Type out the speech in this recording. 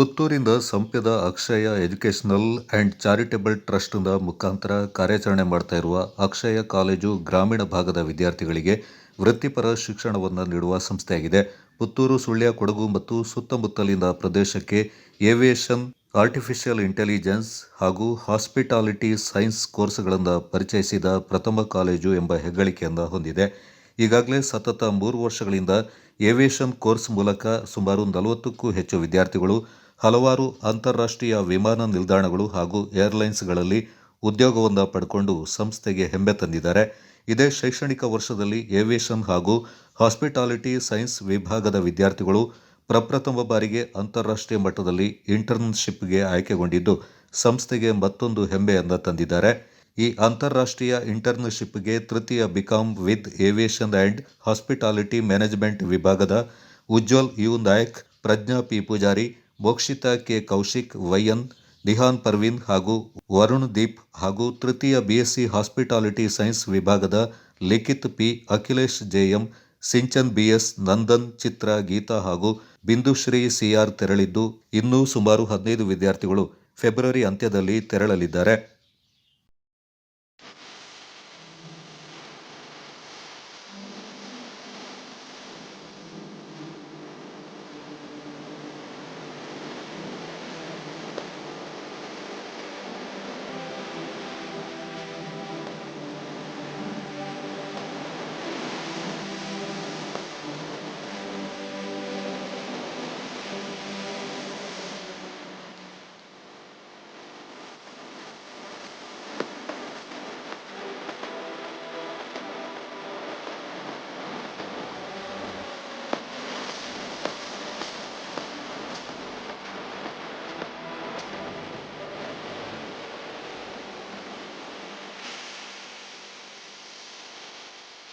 ಪುತ್ತೂರಿಂದ ಸಂಪ್ಯದ Akshaya educational and charitable ಟ್ರಸ್ಟ್ನ ಮುಖಾಂತರ ಕಾರ್ಯಾಚರಣೆ ಮಾಡ್ತಾ ಇರುವ ಅಕ್ಷಯ ಕಾಲೇಜು ಗ್ರಾಮೀಣ ಭಾಗದ ವಿದ್ಯಾರ್ಥಿಗಳಿಗೆ ವೃತ್ತಿಪರ ಶಿಕ್ಷಣವನ್ನು ನೀಡುವ ಸಂಸ್ಥೆಯಾಗಿದೆ. ಪುತ್ತೂರು, ಸುಳ್ಯ, ಕೊಡಗು ಮತ್ತು ಸುತ್ತಮುತ್ತಲಿನ ಪ್ರದೇಶಕ್ಕೆ ಏವಿಯೇಷನ್, ಆರ್ಟಿಫಿಷಿಯಲ್ ಇಂಟೆಲಿಜೆನ್ಸ್ ಹಾಗೂ ಹಾಸ್ಪಿಟಾಲಿಟಿ ಸೈನ್ಸ್ ಕೋರ್ಸ್ಗಳನ್ನು ಪರಿಚಯಿಸಿದ ಪ್ರಥಮ ಕಾಲೇಜು ಎಂಬ ಹೆಗ್ಗಳಿಕೆಯನ್ನು ಹೊಂದಿದೆ. ಈಗಾಗಲೇ ಸತತ ಮೂರು ವರ್ಷಗಳಿಂದ ಏವಿಯೇಷನ್ ಕೋರ್ಸ್ ಮೂಲಕ ಸುಮಾರು ನಲವತ್ತಕ್ಕೂ ಹೆಚ್ಚು ವಿದ್ಯಾರ್ಥಿಗಳು ಹಲವಾರು ಅಂತಾರಾಷ್ಟ್ರೀಯ ವಿಮಾನ ನಿಲ್ದಾಣಗಳು ಹಾಗೂ ಏರ್ಲೈನ್ಸ್ಗಳಲ್ಲಿ ಉದ್ಯೋಗವನ್ನು ಪಡ್ಕೊಂಡು ಸಂಸ್ಥೆಗೆ ಹೆಮ್ಮೆ ತಂದಿದ್ದಾರೆ. ಇದೇ ಶೈಕ್ಷಣಿಕ ವರ್ಷದಲ್ಲಿ ಏವಿಯೇಷನ್ ಹಾಗೂ ಹಾಸ್ಪಿಟಾಲಿಟಿ ಸೈನ್ಸ್ ವಿಭಾಗದ ವಿದ್ಯಾರ್ಥಿಗಳು ಪ್ರಪ್ರಥಮ ಬಾರಿಗೆ ಅಂತಾರಾಷ್ಟ್ರೀಯ ಮಟ್ಟದಲ್ಲಿ ಇಂಟರ್ನ್ಶಿಪ್ಗೆ ಆಯ್ಕೆಗೊಂಡಿದ್ದು, ಸಂಸ್ಥೆಗೆ ಮತ್ತೊಂದು ಹೆಮ್ಮೆಯನ್ನು ತಂದಿದ್ದಾರೆ. ಈ ಅಂತಾರಾಷ್ಟ್ರೀಯ ಇಂಟರ್ನ್ಶಿಪ್ಗೆ ತೃತೀಯ BCom with aviation and hospitality management ವಿಭಾಗದ Ujwal U Nayak Prajna P Poojari Mokshitha K Kaushik, Y N Nihan Parvin ಹಾಗೂ ವರುಣ್ ದೀಪ್ ಹಾಗೂ ತೃತೀಯ ಬಿಎಸ್ಸಿ ಹಾಸ್ಪಿಟಾಲಿಟಿ ಸೈನ್ಸ್ ವಿಭಾಗದ Likhith P Akhilesh JM, Sinchan BS, Nandan, Chitra, Geetha ಹಾಗೂ Bindushree CR ತೆರಳಿದ್ದು ಇನ್ನೂ ಸುಮಾರು ಹದಿನೈದು ವಿದ್ಯಾರ್ಥಿಗಳು ಫೆಬ್ರವರಿ ಅಂತ್ಯದಲ್ಲಿ ತೆರಳಲಿದ್ದಾರೆ.